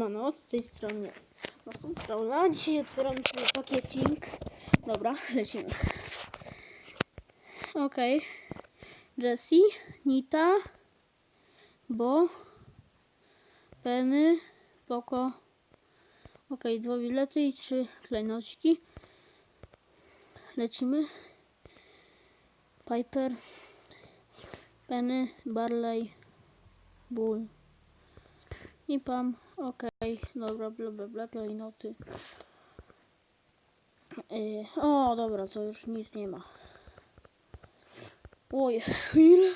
Mano, z tej strony Masumstraula. Dzisiaj otwieram sobie pakiecik. Dobra, lecimy. Okej. Jessie, Nita, Bo, Penny, Poko. Okej, dwa bilety i trzy klejnociki. Lecimy. Piper, Penny, Barley, Bull. I Pam, okej, dobra, bla bla bla, klejnoty. Yy, o, dobra, to już nic nie ma. O Jezu, ile?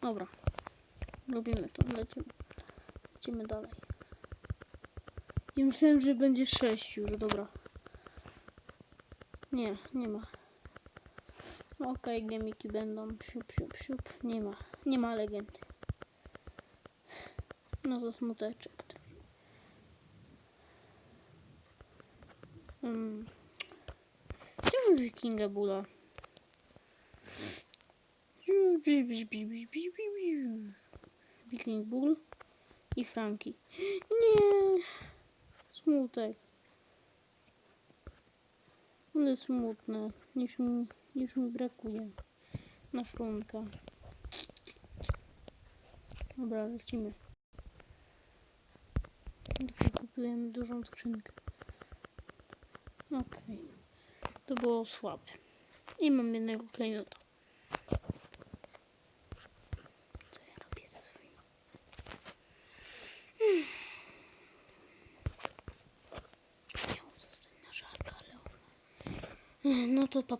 Dobra, robimy to, lecimy, lecimy dalej. Ja myślałem, że będzie 6 już, dobra. Nie, nie ma. Okej, gemiki będą, siup, siup, siup, nie ma, nie ma legendy. No to smuteczek. Hmm. Czemu wikinga bula? Wiking Bull i Franki. Nie! Smutek. Ale smutne. Już mi, już mi brakuje. Na frunka. Dobra, lecimy. Dzisiaj kupujemy dużą skrzynkę. Okej. To było słabe. I mam jednego klejnota. Co ja robię za swoim? Hmm. Miało zostać na żarka, ale. No to papa.